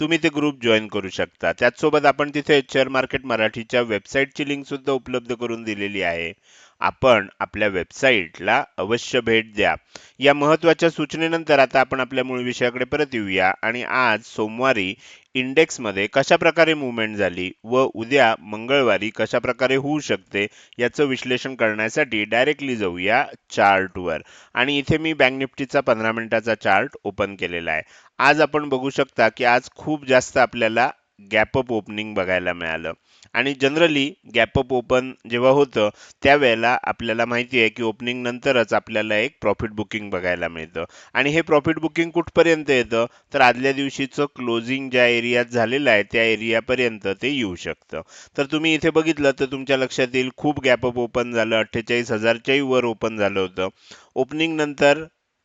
तुम्ही ते group join करू शकता. त्याचसोबत आपण तिथे शेअर मार्केट मराठीच्या वेबसाईटची लिंक सुद्धा उपलब्ध करून दिलेली आहे. आपण आपल्या वेबसाईटला अवश्य भेट द्या. या महत्त्वाच्या सूचनेनंतर आता आपण आपल्या मूळ विषयाकडे परत येऊया आणि आज सोमवारी इंडेक्समध्ये कशा प्रकारे मुवमेंट झाली व उद्या मंगळवारी कशा प्रकारे होऊ शकते याचं विश्लेषण करण्यासाठी डायरेक्टली जाऊया चार्टवर आणि इथे मी बँक निफ्टीचा पंधरा मिनिटाचा चार्ट ओपन केलेला आहे. आज आपण बघू शकता की आज खूप जास्त आपल्याला गॅपअप ओपनिंग बघायला मिळालं. आणि जनरली गॅपअप ओपन जेव्हा होतं त्यावेळेला आपल्याला माहिती आहे की ओपनिंग नंतरच आपल्याला एक प्रॉफिट बुकिंग बघायला मिळतं. आणि हे प्रॉफिट बुकिंग कुठपर्यंत येतं? तर आदल्या दिवशीचं क्लोजिंग ज्या एरियात झालेलं आहे त्या एरियापर्यंत ते येऊ शकतं. तर तुम्ही इथे बघितलं तर तुमच्या लक्षात येईल खूप गॅपअप ओपन झालं अठ्ठेचाळीस हजारच्याही वर ओपन झालं होतं. ओपनिंग नंतर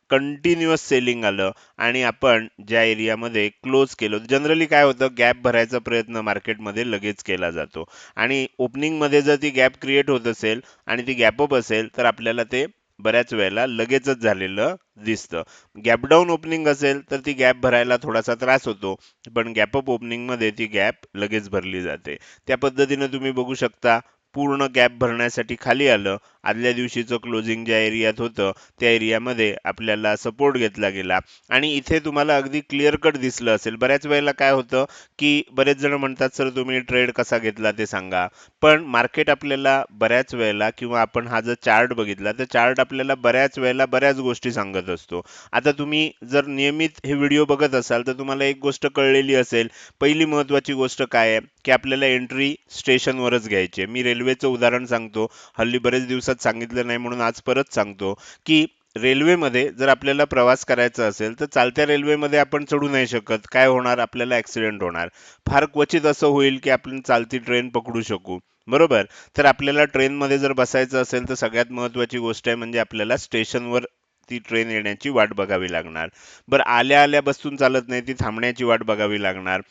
कंटिन्युअस सेलिंग आलं आणि आपण ज्या एरियामध्ये क्लोज केलो जनरली काय होतं गॅप भरायचा प्रयत्न मार्केटमध्ये लगेच केला जातो. आणि ओपनिंगमध्ये जर ती गॅप क्रिएट होत असेल आणि ती गॅपअप असेल तर आपल्याला ते बऱ्याच वेळेला लगेचच झालेलं दिसतं. गॅपडाऊन ओपनिंग असेल तर ती गॅप भरायला थोडासा त्रास होतो पण गॅपअप ओपनिंगमध्ये ती गॅप लगेच भरली जाते. त्या पद्धतीने तुम्ही बघू शकता पूर्ण गॅप भरण्यासाठी खाली आलं आदल्या दिवशीचं क्लोजिंग ज्या एरियात होतं त्या एरियामध्ये आपल्याला सपोर्ट घेतला गेला. आणि इथे तुम्हाला अगदी क्लिअर कट दिसलं असेल. बऱ्याच वेळेला काय होतं की बरेच जण म्हणतात सर तुम्ही ट्रेड कसा घेतला ते सांगा. पण मार्केट आपल्याला बऱ्याच वेळेला किंवा आपण हा जर चार्ट बघितला तर चार्ट आपल्याला बऱ्याच वेळेला बऱ्याच गोष्टी सांगत असतो. आता तुम्ही जर नियमित हे व्हिडिओ बघत असाल तर तुम्हाला एक गोष्ट कळलेली असेल. पहिली महत्त्वाची गोष्ट काय आहे? की आपल्याला एंट्री स्टेशनवरच घ्यायची मी रेल्वेचं उदाहरण सांगतो. हल्ली बरेच दिवसात सांगितलं नाही म्हणून आज परत सांगतो की रेल्वेमध्ये जर आपल्याला प्रवास करायचा असेल तर चालत्या रेल्वेमध्ये आपण चढू नाही शकत. काय होणार? आपल्याला ऍक्सिडेंट होणार. फार क्वचित असं होईल की आपण चालती ट्रेन पकडू शकू. बरोबर? तर आपल्याला ट्रेनमध्ये जर बसायचं असेल तर सगळ्यात महत्वाची गोष्ट आहे म्हणजे आपल्याला स्टेशनवर ती ट्रेन येण्याची वाट बघावी लागणार. बरं आल्या आल्या बसून चालत नाही ती थांबण्याची वाट बघावी लागणार.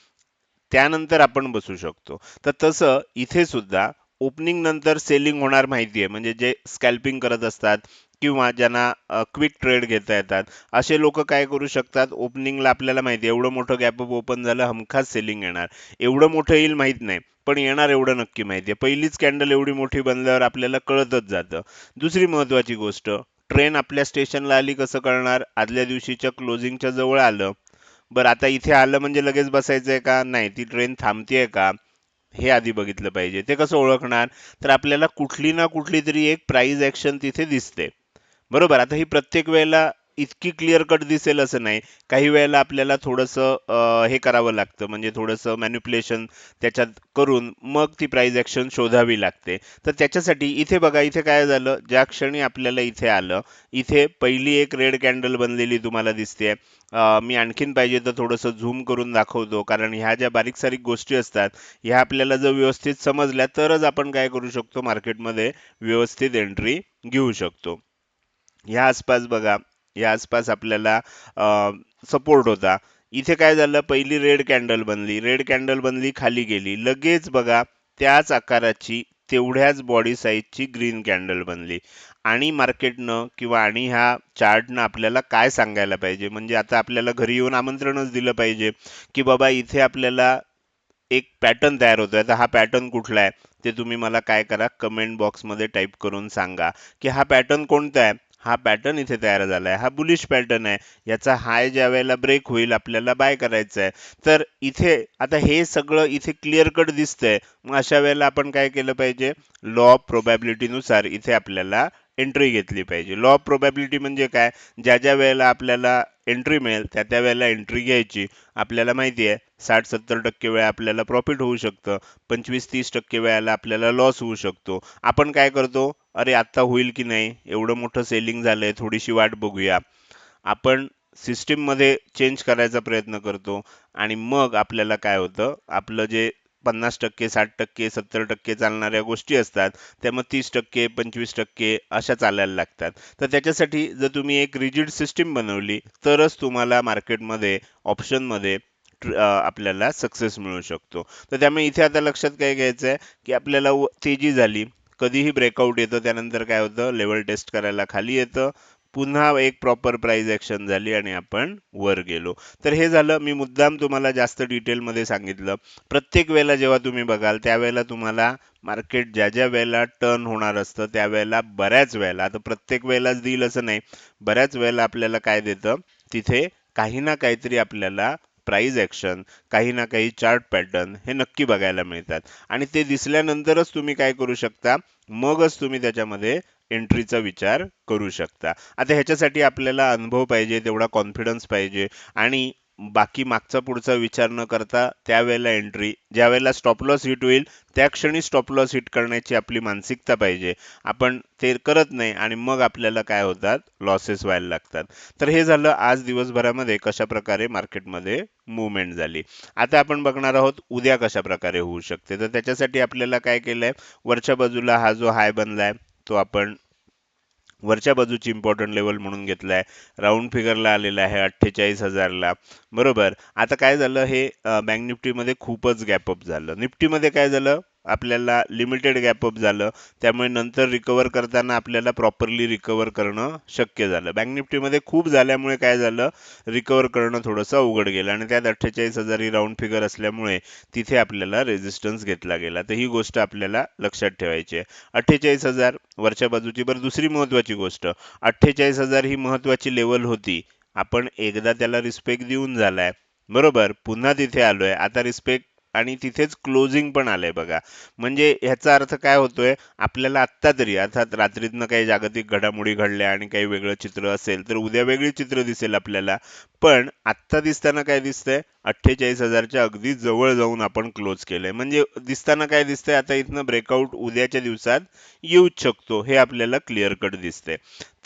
त्यानंतर आपण बसू शकतो. तर तसं इथे सुद्धा ओपनिंग नंतर सेलिंग होणार माहिती आहे. म्हणजे जे स्कॅल्पिंग करत असतात किंवा ज्यांना क्विक ट्रेड घेता येतात असे लोक काय करू शकतात? ओपनिंगला आपल्याला माहिती एवढं मोठं गॅप अप ओपन झालं हमखास सेलिंग येणार. एवढं मोठं येईल माहीत नाही पण येणार एवढं नक्की माहिती आहे. पहिलीच कॅन्डल एवढी मोठी बनल्यावर आपल्याला कळतच जातं. दुसरी महत्त्वाची गोष्ट ट्रेन आपल्या स्टेशनला आली कसं कळणार आदल्या दिवशीच्या क्लोजिंगच्या जवळ आलं. बरं आता इथे आलं म्हणजे लगेच बसायचं आहे का? नाही ती ट्रेन थांबतीये का? हे आधी बघितलं पाहिजे. ते कसं ओळखणार? तर आपल्याला कुठली ना कुठली तरी एक प्राईज ऍक्शन तिथे दिसते. बरोबर? आता ही प्रत्येक वेळेला इतकी क्लिअर कट दिसेल असं नाही. काही वेळेला आपल्याला थोडंसं हे करावं लागतं. म्हणजे थोडंसं मॅन्युप्युलेशन त्याच्यात करून मग ती प्राईज ॲक्शन शोधावी लागते. तर त्याच्यासाठी इथे बघा इथे काय झालं? ज्या क्षणी आपल्याला इथे आलं इथे पहिली एक रेड कॅन्डल बनलेली तुम्हाला दिसते मी आणखीन पाहिजे तर थोडंसं झूम करून दाखवतो. कारण ह्या ज्या बारीक सारीक गोष्टी असतात ह्या आपल्याला जर व्यवस्थित समजल्या तरच आपण काय करू शकतो? मार्केटमध्ये व्यवस्थित एंट्री घेऊ शकतो. ह्या आसपास बघा या आसपास आपल्याला सपोर्ट होता. इथे काय झालं? पहिली रेड कॅन्डल बनली. रेड कॅन्डल बनली खाली गेली. लगेच बघा त्याच आकाराची तेवढ्याच बॉडी साईजची ग्रीन कॅन्डल बनली. आणि मार्केटनं किंवा आणि ह्या चार्टनं आपल्याला काय सांगायला पाहिजे? म्हणजे आता आपल्याला घरी येऊन आमंत्रणच दिलं पाहिजे की बाबा इथे आपल्याला एक पॅटर्न तयार होतोय. तर हा पॅटर्न कुठला आहे? ते तुम्ही मला काय करा? कमेंट बॉक्समध्ये टाईप करून सांगा की हा पॅटर्न कोणता आहे? हा पॅटर्न इथे तयार झाला आहे हा बुलिश पॅटर्न आहे. याचा हाय ज्या वेळेला ब्रेक होईल आपल्याला बाय करायचं आहे तर इथे आता हे सगळं इथे क्लिअर कट दिसतंय. मग अशा वेळेला आपण काय केलं पाहिजे? लॉ ऑफ प्रोबॅबिलिटीनुसार इथे आपल्याला एंट्री घेतली पाहिजे. लॉ ऑफ प्रोबॅबिलिटी म्हणजे काय? ज्या ज्या वेळेला आपल्याला एंट्री मिळेल त्या त्या वेळेला एंट्री घ्यायची. आपल्याला माहिती आहे साठ सत्तर टक्के वेळा आपल्याला प्रॉफिट होऊ शकतं. पंचवीस तीस टक्के वेळेला आपल्याला लॉस होऊ शकतो. आपण काय करतो? अरे आत्ता होईल की नाही? एवढं मोठं सेलिंग झालंय थोडीशी वाट बघूया. आपण सिस्टीममध्ये चेंज करायचा प्रयत्न करतो. आणि मग आपल्याला काय होतं? आपलं जे पन्नास टक्के साठ टक्के सत्तर टक्के चालणाऱ्या गोष्टी असतात. त्या मग तीस टक्के पंचवीस टक्के अशा चालायला लागतात. तर त्याच्यासाठी जर तुम्ही एक रिजिड सिस्टीम बनवली तरच तुम्हाला मार्केटमध्ये ऑप्शनमध्ये आपल्याला सक्सेस मिळू शकतो. तर त्यामुळे इथे आता लक्षात काय घ्यायचं आहे की आपल्याला तेजी झाली. कधीही ब्रेकआउट येतं त्यानंतर काय होतं? लेवल टेस्ट करायला खाली येतं. पुन्हा एक प्रॉपर प्राईज ॲक्शन झाली आणि आपण वर गेलो. तर हे झालं मी मुद्दाम तुम्हाला जास्त डिटेलमध्ये सांगितलं. प्रत्येक वेळेला जेव्हा तुम्ही बघाल त्यावेळेला तुम्हाला मार्केट ज्या ज्या वेळेला टर्न होणार असतं त्यावेळेला बऱ्याच वेळेला आता प्रत्येक वेळेलाच देईल असं नाही बऱ्याच वेळेला आपल्याला काय देतं? तिथे काही ना काहीतरी आपल्याला प्राईज ॲक्शन काही ना काही चार्ट पॅटर्न हे नक्की बघायला मिळतात. आणि ते दिसल्यानंतरच तुम्ही काय करू शकता? मगच तुम्ही त्याच्यामध्ये एंट्रीचा विचार करू शकता. आता ह्याच्यासाठी आपल्याला अनुभव पाहिजे तेवढा कॉन्फिडन्स पाहिजे आणि बाकी मागचा पुढचा विचार न करता त्यावेळेला एंट्री ज्या वेळेला स्टॉप लॉस हिट होईल त्या क्षणी स्टॉप लॉस हिट करण्याची आपली मानसिकता पाहिजे. आपण ते करत नाही आणि मग आपल्याला काय होतात? लॉसेस व्हायला लागतात. तर हे झालं आज दिवसभरामध्ये कशा प्रकारे मार्केटमध्ये मुवमेंट झाली. आता आपण बघणार आहोत उद्या कशा प्रकारे होऊ शकते. तर त्याच्यासाठी आपल्याला काय केलं आहे वरच्या बाजूला हा जो हाय बनला आहे तो आपण वरच्या बाजूची इम्पॉर्टंट लेवल म्हणून घेतलाय. राऊंड फिगरला आलेला आहे अठ्ठेचाळीस हजारला. बरोबर. आता काय झालं? हे बँक निफ्टीमध्ये खूपच गॅपअप झालं. निफ्टीमध्ये काय झालं? आपल्याला लिमिटेड गॅपअप झालं त्यामुळे नंतर रिकवर करताना आपल्याला प्रॉपरली रिकवर करणं शक्य झालं. बँक निफ्टीमध्ये खूप झाल्यामुळे काय झालं? रिकवर करणं थोडंसं अवघड गेलं आणि त्यात अठ्ठेचाळीस हजार ही राऊंड फिगर असल्यामुळे तिथे आपल्याला रेजिस्टन्स घेतला गेला. तर ही गोष्ट आपल्याला लक्षात ठेवायची आहे. अठ्ठेचाळीस हजार वरच्या बाजूची बरं दुसरी महत्त्वाची गोष्ट. अठ्ठेचाळीस हजार ही महत्त्वाची लेवल होती. आपण एकदा त्याला रिस्पेक्ट देऊन झालाय. बरोबर पुन्हा तिथे आलोय. आता रिस्पेक्ट आणि तिथेच क्लोजिंग पण आलंय बघा. म्हणजे ह्याचा अर्थ काय होतोय? आपल्याला आत्ता तरी अर्थात रात्रीतनं काही जागतिक घडामोडी घडल्या आणि काही वेगळं चित्र असेल तर उद्या वेगळी चित्र दिसेल आपल्याला. पण आत्ता दिसताना काय दिसतंय? अठ्ठेचाळीस हजारच्या अगदी जवळ जाऊन आपण क्लोज केलंय. म्हणजे दिसताना काय दिसतंय? आता इथनं ब्रेकआउट उद्याच्या दिवसात येऊच शकतो. हे आपल्याला क्लिअर कट दिसतंय.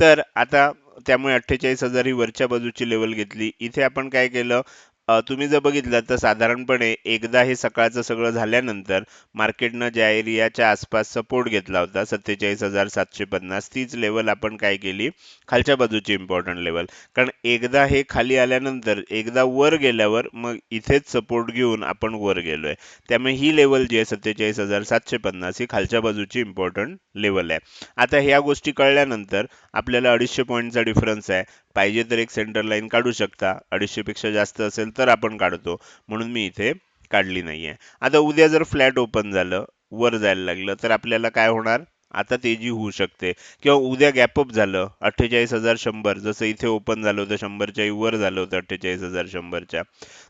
तर आता त्यामुळे अठ्ठेचाळीस हजार ही वरच्या बाजूची लेवल घेतली. इथे आपण काय केलं? तुम्ही जर बघितलं तर साधारणपणे एकदा हे सकाळचं सगळं झाल्यानंतर मार्केटनं ज्या एरियाच्या आसपास सपोर्ट घेतला होता सत्तेचाळीस हजार सातशे पन्नास. तीच लेवल आपण काय केली? खालच्या बाजूची इम्पॉर्टंट लेवल कारण एकदा हे खाली आल्यानंतर एकदा वर गेल्यावर मग इथेच सपोर्ट घेऊन आपण वर गेलोय. त्यामुळे ही लेवल जी आहे सत्तेचाळीस हजार सातशे पन्नास ही खालच्या बाजूची इम्पॉर्टंट लेवल आहे. आता ह्या गोष्टी कळल्यानंतर आपल्याला अडीचशे पॉईंटचा डिफरन्स आहे. पाहिजे तर एक सेंटर लाईन काढू शकता. अडीचशे पेक्षा जास्त असेल तर आपण काढतो. म्हणून मी इथे काढली नाहीये. आता उद्या जर फ्लॅट ओपन झालं वर जायला लागलं तर आपल्याला काय होणार? आता तेजी होऊ शकते. किंवा उद्या गॅपअप झालं अठ्ठेचाळीस हजार शंभर जसं इथे ओपन झालं होतं शंभरच्या वर झालं होतं अठ्ठेचाळीस हजार शंभरच्या.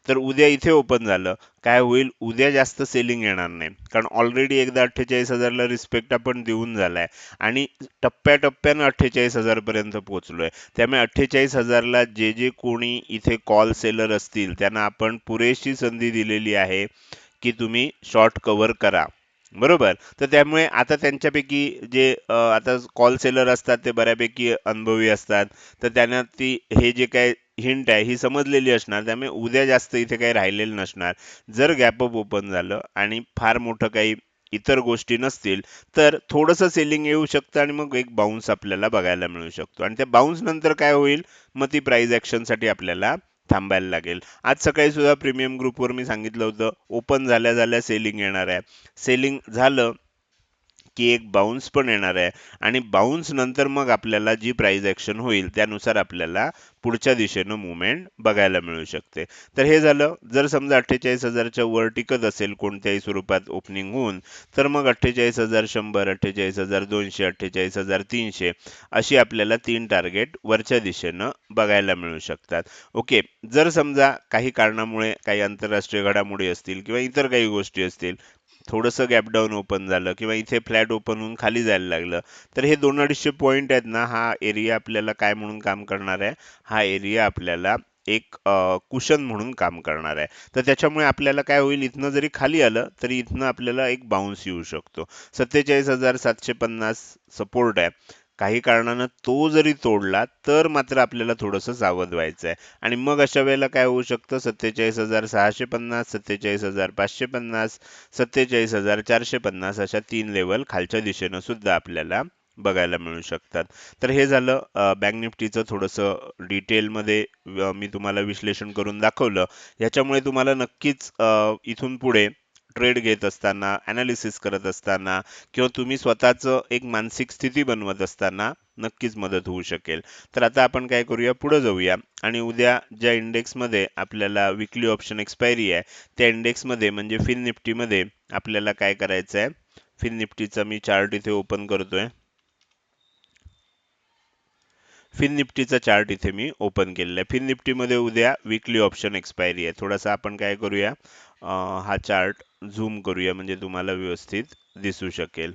तर उद्या इथे ओपन झालं काय होईल? उद्या जास्त सेलिंग येणार नाही. कारण ऑलरेडी एकदा अठ्ठेचाळीस हजारला रिस्पेक्ट आपण देऊन झालाय. आणि टप्प्याटप्प्यानं अठ्ठेचाळीस हजारपर्यंत पोहोचलोय. त्यामुळे अठ्ठेचाळीस हजारला जे जे कोणी इथे कॉल सेलर असतील त्यांना आपण पुरेशी संधी दिलेली आहे की तुम्ही शॉर्ट कव्हर करा. बरोबर. तर त्यामुळे आता त्यांच्यापैकी जे आता कॉल सेलर असतात ते बऱ्यापैकी अनुभवी असतात. तर त्यांना ती हे जे काय हिंट आहे ही समजलेली असणार. त्यामुळे उद्या जास्त इथे काही राहिलेलं नसणार. जर गॅपअप ओपन झालं आणि फार मोठं काही इतर गोष्टी नसतील तर थोडंसं सेलिंग येऊ शकतं आणि मग एक बाउन्स आपल्याला बघायला मिळू शकतो. आणि त्या बाउन्स नंतर काय होईल? मग ती प्राईज ऍक्शनसाठी आपल्याला थांबायला लागेल. आज सकाळी सुद्धा प्रीमियम ग्रुपवर मी सांगितलं होतं ओपन झाल्या झाल्या सेलिंग येणार आहे. सेलिंग झालं की एक बाउन्स पण येणार आहे. आणि बाउन्स नंतर मग आपल्याला जी प्राईज ऍक्शन होईल त्यानुसार आपल्याला पुढच्या दिशेनं मुवमेंट बघायला मिळू शकते. तर हे झालं. जर समजा अठ्ठेचाळीस हजारच्या वर टिकत असेल कोणत्याही स्वरूपात ओपनिंग होऊन तर मग अठ्ठेचाळीस हजार शंभर अठ्ठेचाळीस हजार दोनशे अठ्ठेचाळीस हजार तीनशे अशी आपल्याला तीन टार्गेट वरच्या दिशेनं बघायला मिळू शकतात. ओके. जर समजा काही कारणामुळे काही आंतरराष्ट्रीय घडामोडी असतील किंवा इतर काही गोष्टी असतील थोडंसं गॅपडाऊन ओपन झालं किंवा इथे फ्लॅट ओपन होऊन खाली जायला लागलं. तर हे दोन अडीचशे पॉईंट आहेत ना हा एरिया आपल्याला काय म्हणून काम करणार आहे? हा एरिया आपल्याला एक कुशन म्हणून काम करणार आहे. तर त्याच्यामुळे आपल्याला काय होईल इथनं जरी खाली आलं तरी इथनं आपल्याला एक बाउन्स येऊ शकतो. सत्तेचाळीस हजार सातशे पन्नास सपोर्ट आहे. काही कारणानं तो जरी तोडला तर मात्र आपल्याला थोडंसं सावध व्हायचं आहे आणि मग अशा वेळेला काय होऊ शकतं? सत्तेचाळीस हजार सहाशे पन्नास सत्तेचाळीस हजार पाचशे पन्नास सत्तेचाळीस हजार चारशे पन्नास अशा तीन लेवल खालच्या दिशेनं सुद्धा आपल्याला बघायला मिळू शकतात. तर हे झालं बँक निफ्टीचं थोडंसं डिटेलमध्ये मी तुम्हाला विश्लेषण करून दाखवलं. याच्यामुळे तुम्हाला नक्कीच इथून पुढे ट्रेड घेत असताना अनालिसिस करत असताना किंवा तुम्ही स्वतःचं एक मानसिक स्थिती बनवत असताना नक्कीच मदत होऊ शकेल. तर आता आपण काय करूया? पुढे जाऊया. आणि उद्या ज्या इंडेक्समध्ये आपल्याला विकली ऑप्शन एक्सपायरी आहे त्या इंडेक्समध्ये म्हणजे फिन निफ्टीमध्ये आपल्याला काय करायचं आहे फिन निफ्टीचा मी चार्ट इथे ओपन करतोय. फिन निफ्टीचा चार्ट इथे मी ओपन केलेला आहे. फिन निफ्टीमध्ये उद्या विकली ऑप्शन एक्सपायरी आहे. थोडासा आपण काय करूया? हा चार्ट झूम करूया म्हणजे तुम्हाला व्यवस्थित दिसू शकेल.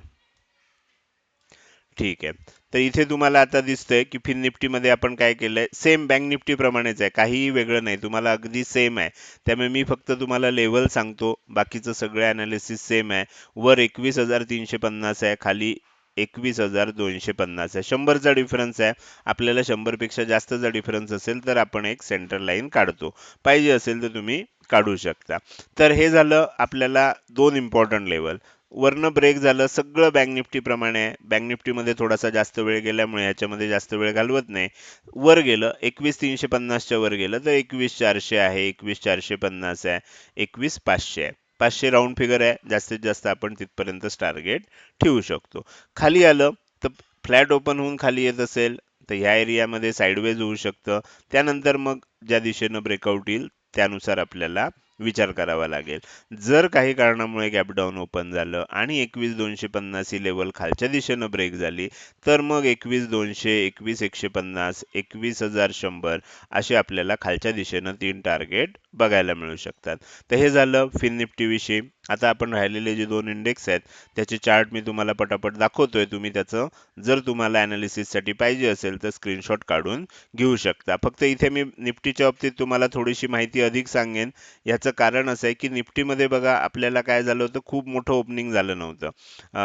ठीक आहे. तर इथे तुम्हाला आता दिसतंय की फिन निफ्टीमध्ये आपण काय केलंय? सेम बँक निफ्टी प्रमाणेच आहे. काहीही वेगळं नाही. तुम्हाला अगदी सेम आहे. त्यामुळे मी फक्त तुम्हाला लेवल सांगतो. बाकीचं सगळं अनालिसिस सेम आहे. वर एकवीस हजार तीनशे पन्नास आहे. खाली एकवीस हजार दोनशे पन्नास आहे. शंभरचा डिफरन्स आहे. आपल्याला शंभरपेक्षा जास्तचा डिफरन्स असेल तर आपण एक सेंटर लाईन काढतो. पाहिजे असेल तर तुम्ही काढू शकता. तर हे झालं आपल्याला दोन इम्पॉर्टंट लेवल वरनं ब्रेक झालं सगळं बँक निफ्टीप्रमाणे आहे. बँक निफ्टीमध्ये थोडासा जास्त वेळ गेल्यामुळे याच्यामध्ये जास्त वेळ घालवत नाही. वर गेलं एकवीस तीनशे पन्नासच्या वर गेलं तर एकवीस चारशे आहे एकवीस चारशे पन्नास आहे एकवीस पाचशे आहे. पाचशे राऊंड फिगर आहे. जास्तीत जास्त आपण तिथपर्यंत टार्गेट ठेवू शकतो. खाली आलं तर फ्लॅट ओपन होऊन खाली येत असेल तर ह्या एरियामध्ये साईडवेज होऊ शकतं. त्यानंतर मग ज्या दिशेनं ब्रेकआउट येईल त्यानुसार आपल्याला विचार करावा लागेल. जर काही कारणामुळे गॅप डाऊन ओपन झालं आणि एकवीस दोनशे पन्नास ही लेवल खालच्या दिशेनं ब्रेक झाली तर मग एकवीस दोनशे एकवीस एकशे पन्नास एकवीस हजार शंभर असे आपल्याला खालच्या दिशेनं तीन टार्गेट बघायला मिळू शकतात. तर हे झालं फिन निफ्टी विषयी आता आपण राहिलेले जे दोन इंडेक्स आहेत त्याचे चार्ट मी तुम्हाला पटापट दाखवतोय. तुम्ही त्याचं जर तुम्हाला अनालिसिससाठी पाहिजे असेल तर स्क्रीनशॉट काढून घेऊ शकता. फक्त इथे मी निफ्टीच्या बाबतीत तुम्हाला थोडीशी माहिती अधिक सांगेन. याचं कारण असं आहे की निफ्टीमध्ये बघा आपल्याला काय झालं होतं? खूप मोठं ओपनिंग झालं नव्हतं.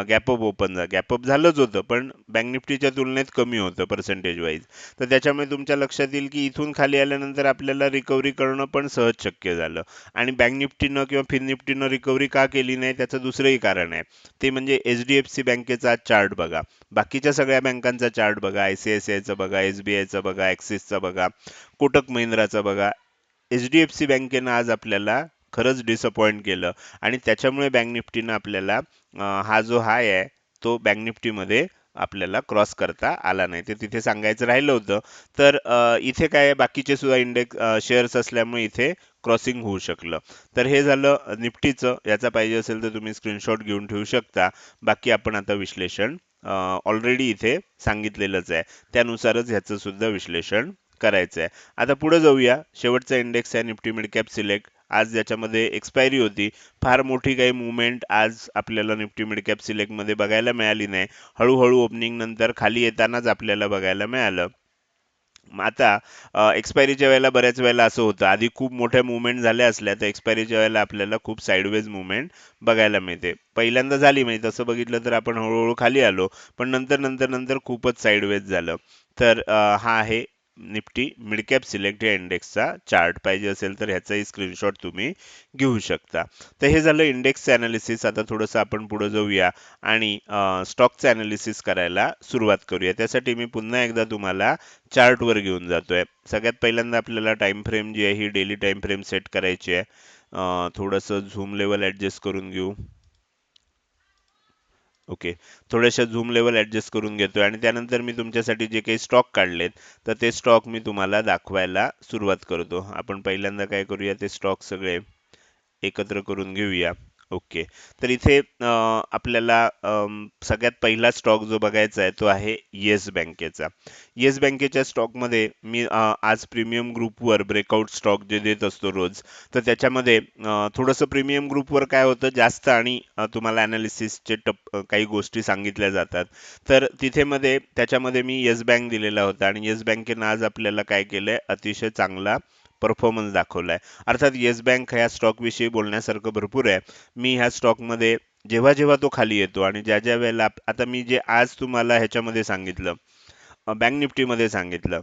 गॅपअप ओपन झालं गॅपअप झालंच होतं पण बँक निफ्टीच्या तुलनेत कमी होतं पर्सेंटेज वाईज तर त्याच्यामुळे तुमच्या लक्षात येईल की इथून खाली आल्यानंतर आपल्याला रिकव्हरी करणं पण सहज शक्य झालं. आणि बँक निफ्टीनं किंवा फिन निफ्टीनं रिकव्हरी का केली नाही त्याचं दुसरंही कारण आहे. ते म्हणजे एच डी एफ सी बँकेचा चार्ट बघा. बाकीच्या सगळ्या बँकांचा चार्ट बघा. आय सी आय सी आयचा बघा. एस बी आयचा बघा. ॲक्सिसचा बघा. कोटक महिंद्राचा बघा. एच डी एफ सी बँकेनं आज आपल्याला खरंच डिसअपॉइंट केलं. आणि त्याच्यामुळे बँक निफ्टीनं आपल्याला हा जो हाय आहे तो बँक निफ्टीमध्ये आपल्याला क्रॉस करता आला नाही. ते तिथे सांगायचं राहिलं होतं. तर इथे काय आहे, बाकीचे सुद्धा इंडेक्स शेअर्स असल्यामुळे इथे क्रॉसिंग होऊ शकलं. तर हे झालं निफ्टीचं याचा पाहिजे असेल तर तुम्ही स्क्रीनशॉट घेऊन ठेवू शकता. बाकी आपण आता विश्लेषण ऑलरेडी इथे सांगितलेलंच आहे. त्यानुसारच ह्याचं सुद्धा विश्लेषण करायचं आहे आता पुढे जाऊया. शेवटचा इंडेक्स आहे निफ्टी मिड कॅप सिलेक्ट. आज ज्याच्यामध्ये एक्सपायरी होती फार मोठी काही मुवमेंट आज आपल्याला निफ्टी मिडकॅप कॅप बघायला मिळाली नाही. हळूहळू ओपनिंग नंतर खाली येतानाच आपल्याला बघायला मिळालं. आता एक्सपायरीच्या वेळेला बऱ्याच वेळेला असं होतं. आधी खूप मोठ्या मुवमेंट झाल्या असल्या तर एक्सपायरीच्या वेळेला आपल्याला खूप साईडवेज मुवमेंट बघायला मिळते. पहिल्यांदा झाली म्हणजे तसं बघितलं तर आपण हळूहळू खाली आलो पण नंतर नंतर नंतर खूपच साईडवेज झालं. तर हा आहे निफ्टी मिडकॅप सिलेक्ट या इंडेक्सचा चार्ट पाहिजे असेल तर ह्याचाही स्क्रीनशॉट तुम्ही घेऊ शकता. तर हे झालं इंडेक्सचं अनालिसिस आता थोडंसं आपण पुढे जाऊया आणि स्टॉकचं अनालिसिस करायला सुरुवात करूया. त्यासाठी मी पुन्हा एकदा तुम्हाला चार्टवर घेऊन जातोय. सगळ्यात पहिल्यांदा आपल्याला टाइम फ्रेम जी आहे ही डेली टाइम फ्रेम सेट करायची आहे. थोडंसं झूम लेवल ॲडजस्ट करून घेऊ. ओके थोड्याशा झूम लेवल ॲडजस्ट करून घेतोय आणि त्यानंतर मी तुमच्यासाठी जे काही स्टॉक काढलेत तर ते स्टॉक मी तुम्हाला दाखवायला सुरुवात करतो. आपण पहिल्यांदा काय करूया ते स्टॉक सगळे एकत्र करून घेऊया. ओके तर इथे अं, आपल्याला अं, सगळ्यात पहिला स्टॉक जो बघायचा आहे तो आहे येस बँकेचा. येस बँकेच्या स्टॉकमध्ये मी अं, आज प्रीमियम ग्रुपवर ब्रेकआउट स्टॉक जे देत असतो रोज तर त्याच्यामध्ये अं, थोडंसं प्रीमियम ग्रुपवर काय होतं जास्त आणि अं, तुम्हाला अनालिसिसचे टप अं, काही गोष्टी सांगितल्या जातात. तर तिथे मध्ये त्याच्यामध्ये मी येस बँक दिलेला होता आणि येस बँकेनं आज आपल्याला काय केलंय अतिशय चांगला परफॉर्मन्स दाखवलाय. अर्थात येस बँक ह्या स्टॉकविषयी बोलण्यासारखं भरपूर आहे. मी ह्या स्टॉकमध्ये जेव्हा जेव्हा तो खाली येतो आणि ज्या ज्या वेळेला आता मी जे आज तुम्हाला ह्याच्यामध्ये सांगितलं बँक निफ्टीमध्ये सांगितलं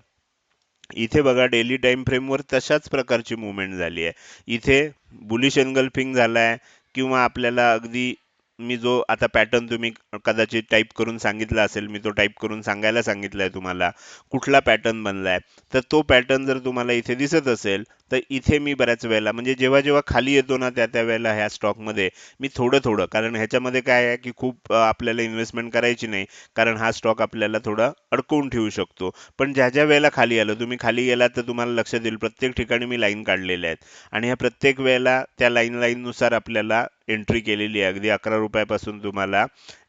इथे बघा डेली टाइम फ्रेमवर तशाच प्रकारची मुवमेंट झाली आहे. इथे बुलिश एनगल्फिंग झालाय किंवा आपल्याला अगदी मी जो आता पॅटर्न तुम्ही कदाचित टाईप करून सांगितला असेल मी तो टाईप करून सांगायला सांगितलाय तुम्हाला कुठला पॅटर्न बनलाय तर तो पॅटर्न जर तुम्हाला इथे दिसत असेल तर इथे मी बऱ्याच वेळेला म्हणजे जेव्हा जेव्हा खाली येतो ना त्या त्या वेळेला ह्या स्टॉकमध्ये मी थोडं थोडं कारण ह्याच्यामध्ये काय आहे की खूप आपल्याला इन्व्हेस्टमेंट करायची नाही कारण हा स्टॉक आपल्याला थोडा अडकवून ठेवू शकतो. पण ज्या ज्या वेळेला खाली आलं तुम्ही खाली गेलात तर तुम्हाला लक्षात येईल प्रत्येक ठिकाणी मी लाईन काढलेल्या आहेत. आणि ह्या प्रत्येक वेळेला त्या लाईन लाईननुसार आपल्याला एंट्री केलेली आहे. अगदी अकरा रुपयापासून तुम्हाला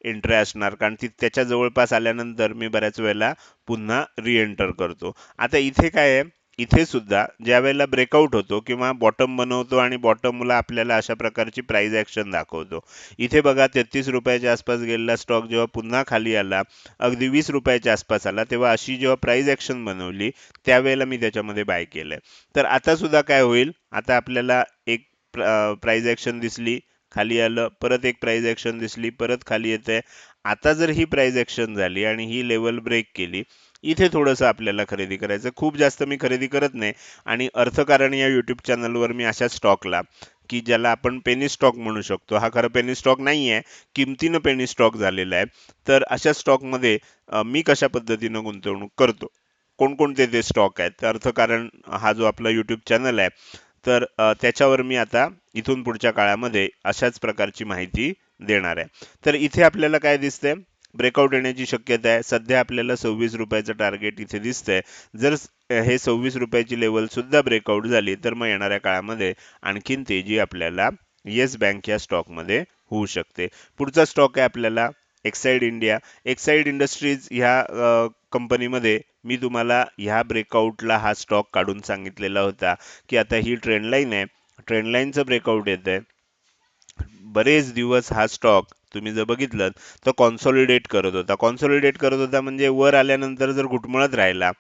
एंट्री असणार कारण ती त्याच्या जवळपास आल्यानंतर मी बऱ्याच वेळेला पुन्हा रिएंटर करतो. आता इथे काय आहे इथे सुद्धा ज्या वेळेला ब्रेकआउट होतो किंवा बॉटम बनवतो आणि बॉटमला आपल्याला अशा प्रकारची प्राईज ॲक्शन दाखवतो. इथे बघा तेहतीस रुपयाच्या आसपास गेलेला स्टॉक जेव्हा पुन्हा खाली आला अगदी वीस रुपयाच्या आसपास आला तेव्हा अशी जेव्हा प्राईज ॲक्शन बनवली त्यावेळेला मी त्याच्यामध्ये बाय केलंय. तर आता सुद्धा काय होईल? आता आपल्याला एक प्राईज ॲक्शन दिसली खाली आलं परत एक प्राईज ॲक्शन दिसली परत खाली येते आता जर ही प्राईज ॲक्शन झाली आणि ही लेवल ब्रेक केली इथे थोडंसं आपल्याला खरेदी करायचं. खूप जास्त मी खरेदी करत नाही. आणि अर्थकारण या यूट्यूब चॅनलवर मी अशा स्टॉकला की ज्याला आपण पेनी स्टॉक म्हणू शकतो. हा खरं पेनी स्टॉक नाही आहे किमतीनं पेनी स्टॉक झालेला आहे. तर अशा स्टॉकमध्ये मी कशा पद्धतीनं गुंतवणूक करतो? कोणकोणते ते स्टॉक आहेत? तर अर्थकारण हा जो आपला यूट्यूब चॅनल आहे तर त्याच्यावर मी आता इथून पुढच्या काळामध्ये अशाच प्रकारची माहिती देणार आहे. तर इथे आपल्याला काय दिसतंय? ब्रेकआउट येण्याची शक्यता आहे. सध्या आपल्याला सव्वीस रुपयाचं टार्गेट इथे दिसतंय. जर हे सव्वीस रुपयाची लेवल सुद्धा ब्रेकआउट झाली तर मग येणाऱ्या काळामध्ये आणखीन तेजी आपल्याला येस बँक या स्टॉकमध्ये होऊ शकते. पुढचा स्टॉक आहे आपल्याला एक्साईड इंडिया एक्साईड इंडस्ट्रीज ह्या कंपनीमध्ये मी तुम्हाला ह्या ब्रेकआउटला हा स्टॉक काढून सांगितलेला होता की आता ही ट्रेंडलाईन आहे. ट्रेंडलाईनचं ब्रेकआउट येत आहे बरेच दिवस हा स्टॉक तुम्ही जर बघितलं तर कॉन्सॉलिडेट करत होता. कॉन्सॉलिडेट करत होता म्हणजे वर आल्यानंतर जर घुटमळत राहिला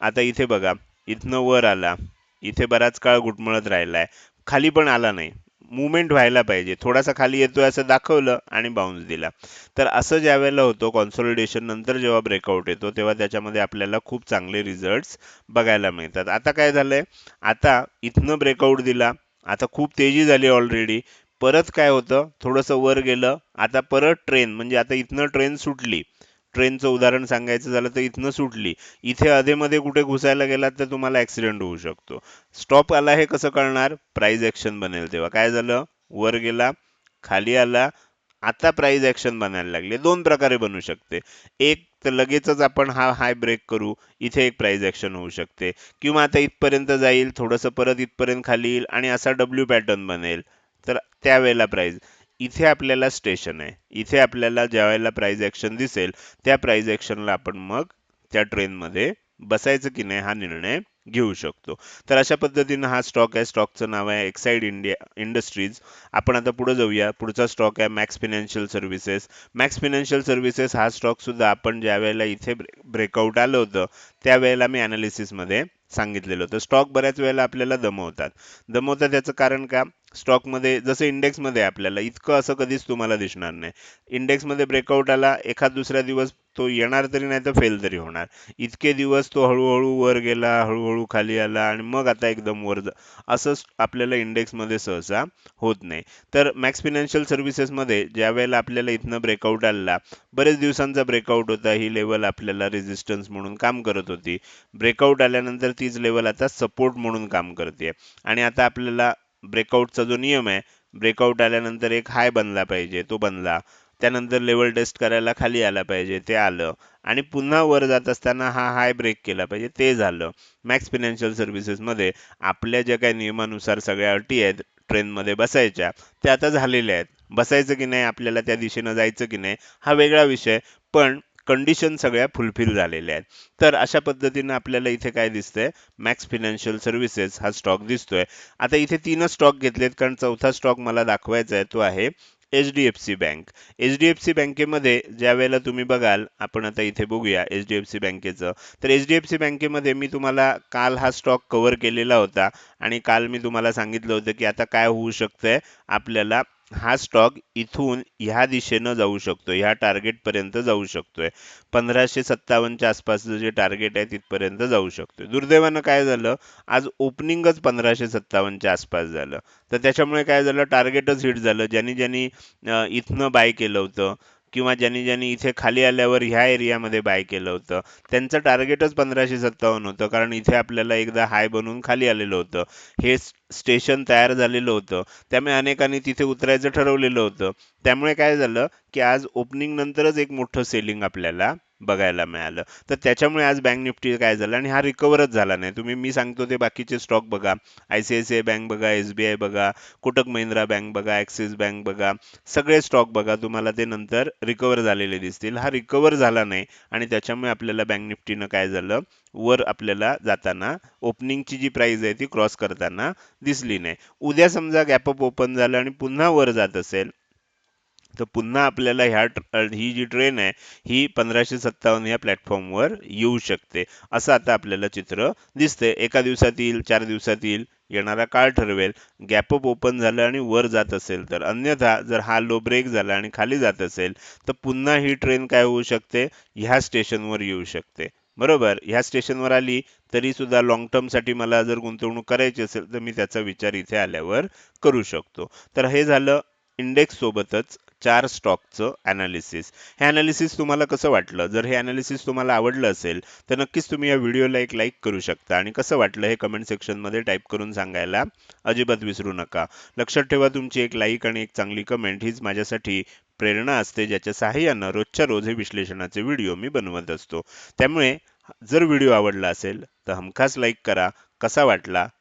आता इथे बघा इथनं वर आला इथे बराच काळ घुटमळत राहिलाय. खाली पण आला नाही. मुवमेंट व्हायला पाहिजे. थोडासा खाली येतोय असं दाखवलं आणि बाउन्स दिला. तर असं ज्या वेळेला होतं कॉन्सॉलिडेशन नंतर जेव्हा ब्रेकआउट येतो तेव्हा त्याच्यामध्ये आपल्याला खूप चांगले रिझल्ट्स बघायला मिळतात. आता काय झालंय? आता इथनं ब्रेकआउट दिला. आता खूप तेजी झाली ऑलरेडी परत काय होतं? थोडंसं वर गेलं. आता परत ट्रेन म्हणजे आता इथनं ट्रेन सुटली. ट्रेनचं उदाहरण सांगायचं झालं तर इथनं सुटली. इथे अधेमध्ये कुठे घुसायला गेलात तर तुम्हाला ॲक्सिडेंट होऊ शकतो. स्टॉप आला हे कसं कळणार? प्राईज ॲक्शन बनेल तेव्हा. काय झालं? वर गेला खाली आला. आता प्राईज ॲक्शन बनायला लागले. दोन प्रकारे बनू शकते. एक तर लगेचच आपण हा हाय ब्रेक करू. इथे एक प्राईज ॲक्शन होऊ शकते. किंवा आता इथपर्यंत जाईल थोडंसं परत इथपर्यंत खाली येईल आणि असा डब्ल्यू पॅटर्न बनेल. त्यावेळेला प्राईज इथे आपल्याला स्टेशन आहे. इथे आपल्याला ज्या वेळेला प्राईज ॲक्शन दिसेल त्या प्राईज ॲक्शनला आपण मग त्या ट्रेनमध्ये बसायचं की नाही हा निर्णय घेऊ शकतो. तर अशा पद्धतीनं हा स्टॉक आहे. स्टॉकचं नाव आहे एक्साईड इंडिया इंडस्ट्रीज आपण आता पुढे जाऊया. पुढचा स्टॉक आहे Max Financial Services Max Financial Services हा स्टॉकसुद्धा आपण ज्या वेळेला इथे ब्रेकआउट आलं होतं त्यावेळेला मी ॲनालिसिसमध्ये सांगितलेलं होतं. स्टॉक बऱ्याच वेळेला आपल्याला दमवतात. दमवतात त्याचं कारण का? स्टॉकमध्ये जसं इंडेक्समध्ये आपल्याला इतकं असं कधीच तुम्हाला दिसणार नाही. इंडेक्समध्ये ब्रेकआउट आला एखाद दुसरा दिवस तो येणार तरी नाही तर फेल तरी होणार. इतके दिवस तो हळूहळू वर गेला हळूहळू खाली आला आणि मग आता एकदम वर जा. असं आपल्याला इंडेक्समध्ये सहसा होत नाही. तर मॅक्स फिनान्शियल सर्व्हिसेसमध्ये ज्या वेळेला आपल्याला इथनं ब्रेकआउट आला बरेच दिवसांचा ब्रेकआउट होता. ही लेवल आपल्याला रेझिस्टन्स म्हणून काम करत होती. ब्रेकआउट आल्यानंतर तीच लेवल आता सपोर्ट म्हणून काम करते आणि आता आपल्याला ब्रेकआउटचा जो नियम आहे ब्रेकआउट आल्यानंतर एक हाय बनला पाहिजे. तो बनला. त्यानंतर लेवल टेस्ट करायला खाली आला पाहिजे ते आलं. आणि पुन्हा वर जात असताना हा हाय ब्रेक केला पाहिजे ते झालं. मॅक्स फिनान्शियल सर्व्हिसेसमध्ये आपल्या ज्या काही नियमानुसार सगळ्या अटी आहेत ट्रेनमध्ये बसायच्या त्या आता झालेल्या आहेत. बसायचं की नाही आपल्याला त्या दिशेनं जायचं की नाही हा वेगळा विषय. पण कंडिशन सगळ्या फुलफिल झालेल्या आहेत. तर अशा पद्धतीनं आपल्याला इथे काय दिसतंय? मॅक्स फिनान्शियल सर्व्हिसेस हा स्टॉक दिसतोय. आता इथे तीनच स्टॉक घेतलेत कारण चौथा स्टॉक मला दाखवायचा आहे तो आहे H D F C bank H D F C बँकेमध्ये ज्या वेळेला तुम्ही बघाल आपण आता इथे बघूया एच डी एफ सी बँकेचं तर एच डी एफ सी बँकेमध्ये मी तुम्हाला काल हा स्टॉक कव्हर केलेला होता आणि काल मी तुम्हाला सांगितलं होतं की आता काय होऊ शकतंय आपल्याला हा स्टॉक इथून ह्या दिशेनं जाऊ शकतो ह्या टार्गेट पर्यंत जाऊ शकतोय. पंधराशे सत्तावन्नच्या आसपासचं जे टार्गेट आहे तिथपर्यंत जाऊ शकतोय. दुर्दैवानं काय झालं? आज ओपनिंगच पंधराशे सत्तावन्नच्या आसपास झालं. तर त्याच्यामुळे काय झालं? टार्गेटच हिट झालं. ज्यांनी ज्यांनी इथनं बाय केलं होतं किंवा ज्यांनी ज्यांनी इथे खाली आल्यावर ह्या एरियामध्ये बाय केलं होतं त्यांचं टार्गेटच पंधराशे सत्तावन्न होतं कारण इथे आपल्याला एकदा हाय बनवून खाली आलेलं होतं. हे स्टेशन तयार झालेलं होतं. त्यामुळे अनेकांनी तिथे उतरायचं ठरवलेलं होतं. त्यामुळे काय झालं की आज ओपनिंग नंतरच एक मोठं सेलिंग आपल्याला बघायला मिळालं. तर त्याच्यामुळे आज बँक निफ्टी काय झालं आणि हा रिकवरच झाला नाही. तुम्ही मी सांगतो ते बाकीचे स्टॉक बघा. I C I C I bank बघा एस बी आय बघा कोटक महिंद्रा बँक बघा ॲक्सिस बँक बघा सगळे स्टॉक बघा. तुम्हाला ते नंतर रिकवर झालेले दिसतील. हा रिकवर झाला नाही आणि त्याच्यामुळे आपल्याला बँक निफ्टीनं काय झालं? वर आपल्याला जाताना ओपनिंगची जी प्राइस आहे ती क्रॉस करताना दिसली नाही. उद्या समजा गॅपअप ओपन झालं आणि पुन्हा वर जात असेल तर पुन्हा आपल्याला ह्या ही जी ट्रेन आहे ही पंधराशे सत्तावन्न या प्लॅटफॉर्मवर येऊ शकते. असं आता आपल्याला चित्र दिसते एका दिवसात येईल चार दिवसात येईल येणारा काळ ठरवेल. गॅपअप ओपन झालं आणि वर जात असेल तर. अन्यथा जर हा लो ब्रेक झाला आणि खाली जात असेल तर पुन्हा ही ट्रेन काय होऊ शकते? ह्या स्टेशनवर येऊ शकते. बरोबर? ह्या स्टेशनवर आली तरी सुद्धा लॉंग टर्मसाठी मला जर गुंतवणूक करायची असेल तर मी त्याचा विचार इथे आल्यावर करू शकतो. तर हे झालं इंडेक्स सोबतच चार स्टॉकचं ॲनालिसिस हे ॲनालिसिस तुम्हाला कसं वाटलं? जर हे ॲनालिसिस तुम्हाला आवडलं असेल तर नक्कीच तुम्ही या व्हिडिओला एक लाईक करू शकता. आणि कसं वाटलं हे कमेंट सेक्शनमध्ये टाईप करून सांगायला अजिबात विसरू नका. लक्षात ठेवा तुमची एक लाईक आणि एक चांगली कमेंट हीच माझ्यासाठी प्रेरणा असते ज्याच्या सहाय्यानं रोजच्या रोज हे विश्लेषणाचे व्हिडिओ मी बनवत असतो. त्यामुळे जर व्हिडिओ आवडला असेल तर हमखास लाईक करा. कसा वाटला?